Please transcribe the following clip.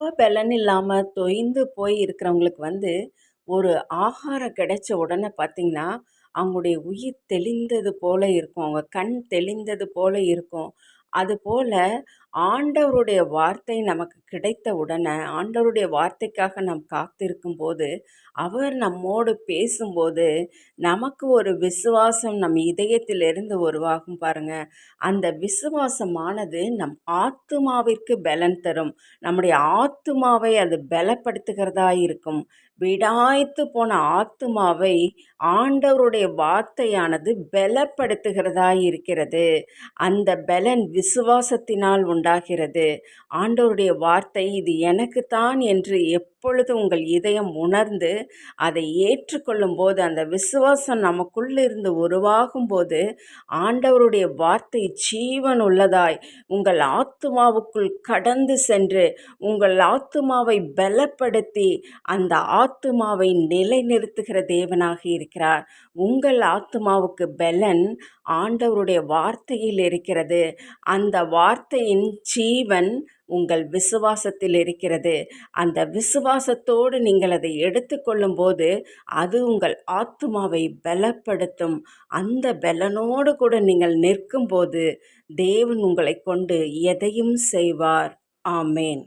பலன் இல்லாமல் தொய்ந்து போய் இருக்கிறவங்களுக்கு வந்து, ஒரு ஆகாரம் கிடைச்ச உடனே பார்த்தீங்கன்னா, அவங்களுடைய உயிர் தெளிந்தது போல இருக்கும். அவங்க கண் தெளிந்தது போல இருக்கும். அதுபோல ஆண்டவருடைய வார்த்தை நமக்கு கிடைத்த உடனே, ஆண்டவருடைய வார்த்தைக்காக நாம் காத்திருக்கும் போது அவர் நம்மோடு பேசும்போது, நமக்கு ஒரு விசுவாசம் நம் இதயத்திலிருந்து உருவாகும் பாருங்க. அந்த விசுவாசமானது நம் ஆத்துமாவிற்கு பலன் தரும். நம்முடைய ஆத்துமாவை அது பலப்படுத்துகிறதா இருக்கும். விடாய்த்து போன ஆத்துமாவை ஆண்டவருடைய வார்த்தையானது பலப்படுத்துகிறதா இருக்கிறது. அந்த பலன் விசுவாசத்தினால் உண்டாகிறது. ஆண்டவருடைய வார்த்தை இது எனக்குத்தான் என்று எப்பொழுது உங்கள் இதயம் உணர்ந்து அதை ஏற்றுக்கொள்ளும் போது அந்த விசுவாசம் நமக்குள்ளிருந்து உருவாகும்போது ஆண்டவருடைய வார்த்தை ஜீவன் உள்ளதாய் உங்கள் ஆத்துமாவுக்குள் கடந்து சென்று உங்கள் ஆத்துமாவை பலப்படுத்தி அந்த ஆத்துமாவை நிலைநிறுத்துகிற தேவனாக இருக்கிறார் உங்கள் ஆத்துமாவுக்கு பலன் ஆண்டவருடைய வார்த்தையில் இருக்கிறது அந்த வார்த்தையின் ஜீவன் உங்கள் விசுவாசத்தில் இருக்கிறது. அந்த விசுவாசத்தோடு நீங்கள் அதை எடுத்துக்கொள்ளும்போது அது உங்கள் ஆத்துமாவை பலப்படுத்தும். அந்த பலனோடு கூட நீங்கள் நிற்கும்போது தேவன் உங்களை கொண்டு எதையும் செய்வார். ஆமேன்.